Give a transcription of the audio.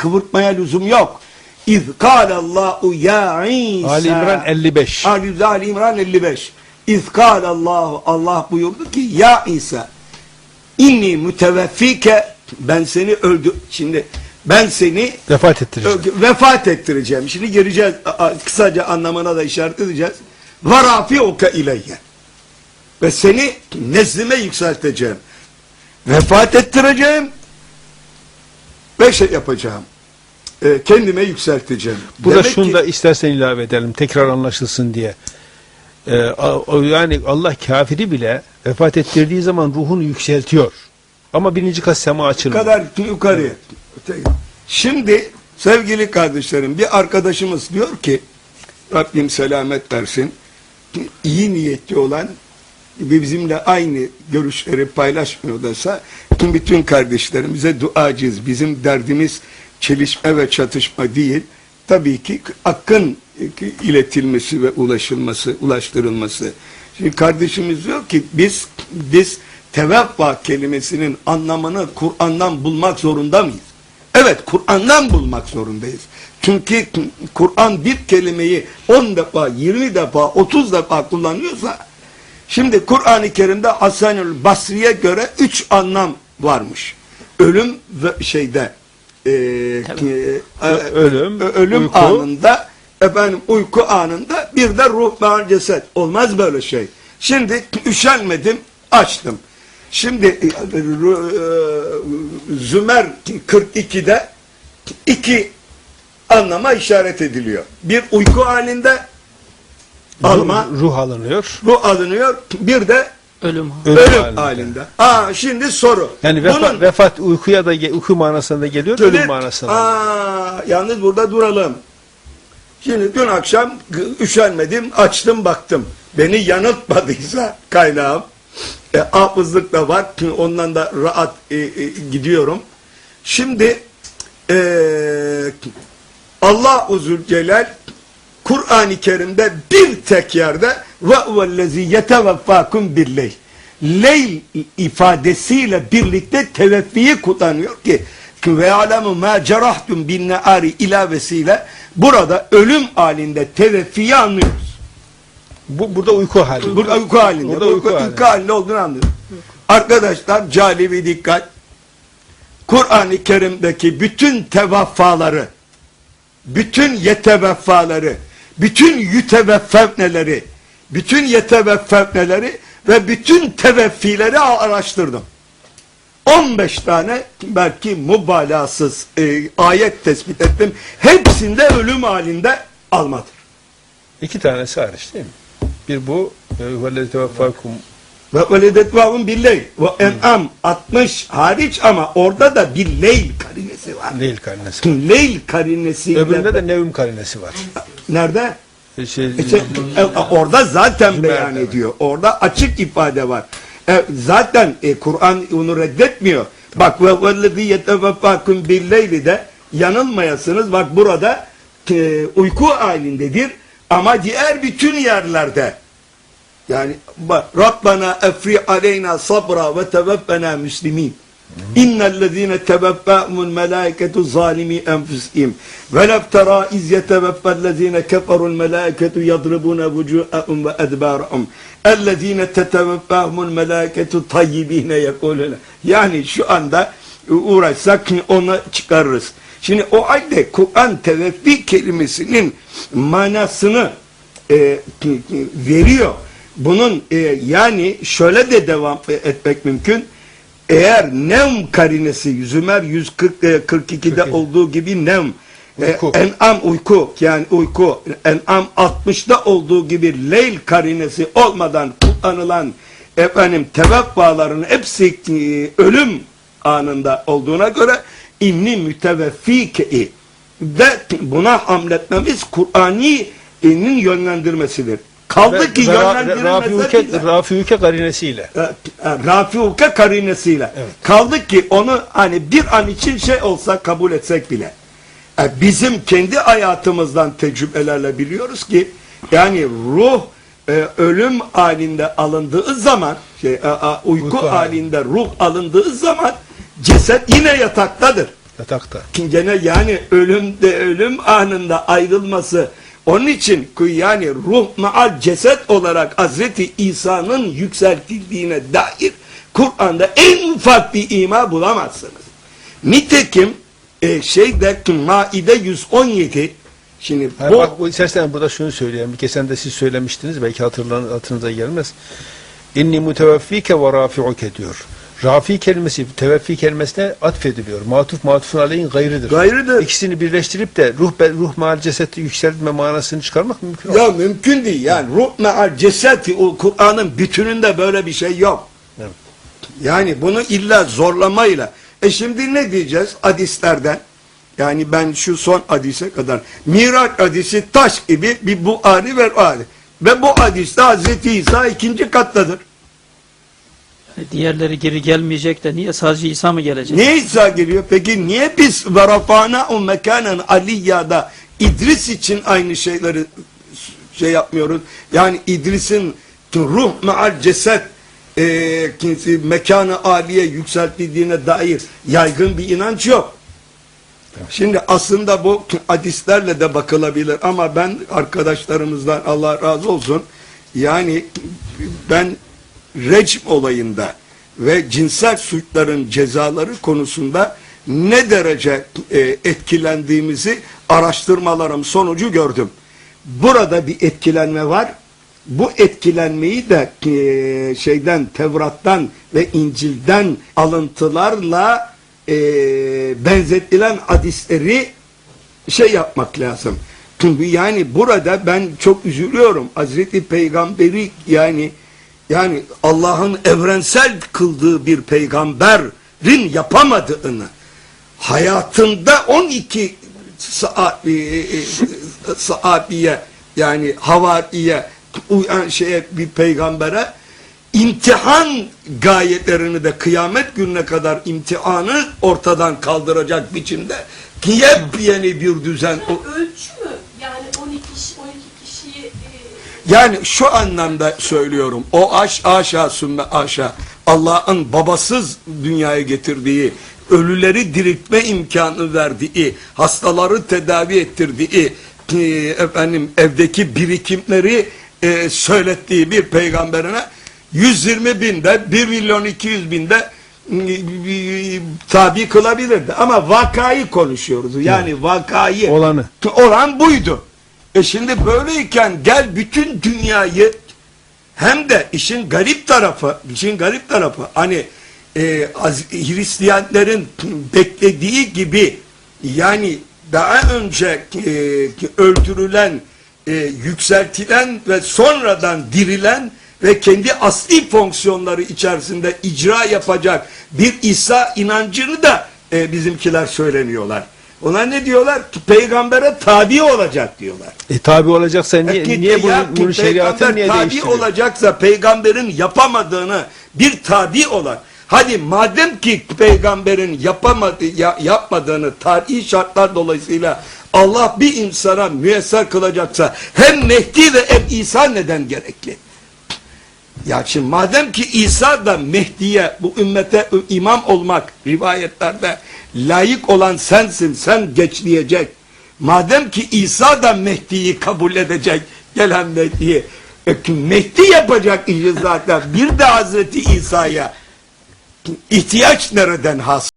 kıvırtmaya lüzum yok. İz kâlallahu ya İsa. Ali İmran 55. Ali, Ali İmran 55. İz kâlallahu Allah buyurdu ki ya İsa inni müteveffike ben seni öldü şimdi ben seni Vefat ettireceğim. Vefat ettireceğim. Şimdi gireceğiz. Kısaca anlamına da işaret edeceğiz. Ve rafi'uke ileyye. Ve seni nezdime yükselteceğim. Vefat ettireceğim. Ve şey yapacağım. E, kendime yükselteceğim. Burada Demek şunu ki- da istersen ilave edelim tekrar anlaşılsın diye. Ee, a- yani Allah kafiri bile vefat ettirdiği zaman ruhunu yükseltiyor. Ama birinci kat sema Bu açılmıyor. kadar yukarıya. Şimdi sevgili kardeşlerim bir arkadaşımız diyor ki Rabbim selamet versin. iyi niyetli olan bizimle aynı görüşleri paylaşmıyorlarsa tüm bütün kardeşlerimize duacıyız. Bizim derdimiz çelişme ve çatışma değil. Tabii ki hakkın iletilmesi ve ulaşılması, ulaştırılması. Şimdi kardeşimiz diyor ki biz biz teveffa kelimesinin anlamını Kur'an'dan bulmak zorunda mıyız? Evet Kur'an'dan bulmak zorundayız. Çünkü Kur'an bir kelimeyi 10 defa, 20 defa, 30 defa kullanıyorsa şimdi Kur'an-ı Kerim'de Hasanül Basri'ye göre 3 anlam varmış. Ölüm ve şeyde e, e, e, Ölüm, ölüm uyku. anında efendim uyku anında bir de ruh ve ceset. Olmaz böyle şey. Şimdi üşenmedim, açtım. Şimdi e, e, Zümer 42'de iki anlama işaret ediliyor. Bir uyku halinde alma, Ruh, ruh alınıyor. ruh alınıyor. Bir de Ölüm. Ölüm, ölüm halinde. halinde. Aa, şimdi soru. Yani vefa- Bunun- vefat uykuya da uyku manasında geliyor, ölüm Dün- manasında. Aa, yalnız burada duralım. Şimdi dün akşam üşenmedim, açtım baktım. Beni yanıltmadıysa kaynağım, e, hafızlık da var, ondan da rahat e, e, gidiyorum. Şimdi e, Allah uzul celal Kur'an-ı Kerim'de bir tek yerde ve huvellezî yeteveffâkum billeyl. Leyl ifadesiyle birlikte teveffiyi kullanıyor ki ve alemu ma cerahtum bin naari ilavesiyle burada ölüm halinde teveffiyi anlıyoruz. Bu burada uyku hali. Burada uyku halinde. Burada uyku, uyku uyku, halinde olduğunu anlıyoruz. Arkadaşlar cali bir dikkat. Kur'an-ı Kerim'deki bütün tevaffaları, bütün yeteveffaları, bütün yüteveffevneleri, bütün yeteveffevneleri ve bütün teveffileri araştırdım. 15 tane belki mübalağasız e, ayet tespit ettim. Hepsinde ölüm halinde almadır. İki tanesi hariç değil mi? Bir bu e, vellezî teveffâkum Ve veledetvahum billeyl. Ve en'am 60 hariç ama orada da billeyl karinesi var. değil karinesi. Leyl karinesiyle. Öbüründe de nevm karinesi var. Nerede? Şey, E, şey, e, orada zaten beyan ediyor. Orada açık ifade var. E, zaten e, Kur'an onu reddetmiyor. Bak ve vellezî yeteveffâkum billeyli de yanılmayasınız. Bak burada e, uyku halindedir ama diğer bütün yerlerde yani Rabbana efri aleyna sabra ve teveffena müslimin. İnnellezîne teveffâhumul melâiketu zâlimi enfusihim. Ve lev terâ iz yeteveffellezîne keferul melâiketu yadribûne vücû'ehum ve edbârahum. Ellezîne teteveffâhumul melâiketu tayyibîne yekûlûne. Yani şu anda uğraşsak onu çıkarırız. Şimdi o halde Kur'an teveffi kelimesinin manasını e, veriyor. Bunun e, yani şöyle de devam etmek mümkün. Eğer nevm karinesi Zümer 142'de olduğu gibi nevm e, Uyku. en'am uyku yani uyku en'am 60'da olduğu gibi leyl karinesi olmadan kullanılan efendim teveffaların hepsi e, ölüm anında olduğuna göre inni müteveffike ve buna hamletmemiz Kur'ani'nin yönlendirmesidir. Kaldı ki yönlendirilmese Rafiuke, bile- Rafiuke karinesiyle. e, e, Rafiuke karinesiyle. Evet. Kaldı ki onu hani bir an için şey olsa kabul etsek bile. e, bizim kendi hayatımızdan tecrübelerle biliyoruz ki yani ruh e, ölüm halinde alındığı zaman şey, e, e, uyku, Uyku hali. halinde ruh alındığı zaman ceset yine yataktadır. Yatakta. gene yani ölümde ölüm anında ayrılması onun için yani ruh maal ceset olarak Hazreti İsa'nın yükseltildiğine dair Kur'an'da en ufak bir ima bulamazsınız. Nitekim e, şeyde Maide 117 şimdi Hayır, bu bak bu istersen burada şunu söyleyeyim. Bir geçen de siz söylemiştiniz. Belki hatırlan, hatırınıza gelmez. İnni muteveffike ve rafi'uke diyor. Rafi kelimesi teveffi kelimesine atfediliyor. Matuf matufun aleyhin gayrıdır. Gayrıdır. İkisini birleştirip de ruh be- ruh mal cesedi yükseltme manasını çıkarmak mümkün olmaz. ya mümkün değil yani ruh maal ceseti o Kur'an'ın bütününde böyle bir şey yok. Evet. Yani bunu illa zorlamayla. E şimdi ne diyeceğiz hadislerden? Yani ben şu son hadise kadar. Miraç hadisi taş gibi bir bu ani ve o ani. Ve bu hadiste Hazreti İsa ikinci kattadır. Diğerleri geri gelmeyecek de niye sadece İsa mı gelecek? Niye İsa geliyor? Peki niye biz ve rafana o mekanen aliyyada İdris için aynı şeyleri şey yapmıyoruz? Yani İdris'in ruh meal ceset e, mekanı aliye yükseltildiğine dair yaygın bir inanç yok. Şimdi aslında bu hadislerle de bakılabilir ama ben arkadaşlarımızdan Allah razı olsun yani ben recm olayında ve cinsel suçların cezaları konusunda ne derece e, etkilendiğimizi araştırmalarım sonucu gördüm. Burada bir etkilenme var. Bu etkilenmeyi de e, şeyden Tevrat'tan ve İncil'den alıntılarla e, benzetilen hadisleri şey yapmak lazım. Yani burada ben çok üzülüyorum. Hazreti Peygamberi yani yani Allah'ın evrensel kıldığı bir peygamberin yapamadığını hayatında 12 sahabi, sahabiye yani havariye uyan şeye bir peygambere imtihan gayetlerini de kıyamet gününe kadar imtihanı ortadan kaldıracak biçimde yepyeni bir düzen ölçü mü? Yani 12 kişi, 12 kişiyi e, Yani şu anlamda söylüyorum. O aş aşa sümme aşa. Allah'ın babasız dünyaya getirdiği, ölüleri diriltme imkanı verdiği, hastaları tedavi ettirdiği, e, efendim evdeki birikimleri e, söylettiği bir peygamberine 120 binde 1 milyon 200 binde e, tabi kılabilirdi. Ama vakayı konuşuyoruz. Yani vakayı. Olanı. Olan buydu. E şimdi böyleyken gel bütün dünyayı hem de işin garip tarafı, işin garip tarafı hani e, Hristiyanların beklediği gibi yani daha önce e, öldürülen, e, yükseltilen ve sonradan dirilen ve kendi asli fonksiyonları içerisinde icra yapacak bir İsa inancını da e, bizimkiler söyleniyorlar. Ona ne diyorlar? Peygambere tabi olacak diyorlar. E tabi olacaksa niye, Peki, niye bunu, bunu şeriatın niye tabi olacaksa peygamberin yapamadığını bir tabi olan hadi madem ki peygamberin yapamadı, ya- yapmadığını tarihi şartlar dolayısıyla Allah bir insana müyesser kılacaksa hem Mehdi ve hem İsa neden gerekli? Ya şimdi madem ki İsa da Mehdi'ye bu ümmete imam olmak rivayetlerde layık olan sensin sen geç diyecek. Madem ki İsa da Mehdi'yi kabul edecek gelen Mehdi'yi e, Mehdi yapacak işi zaten bir de Hazreti İsa'ya ihtiyaç nereden has?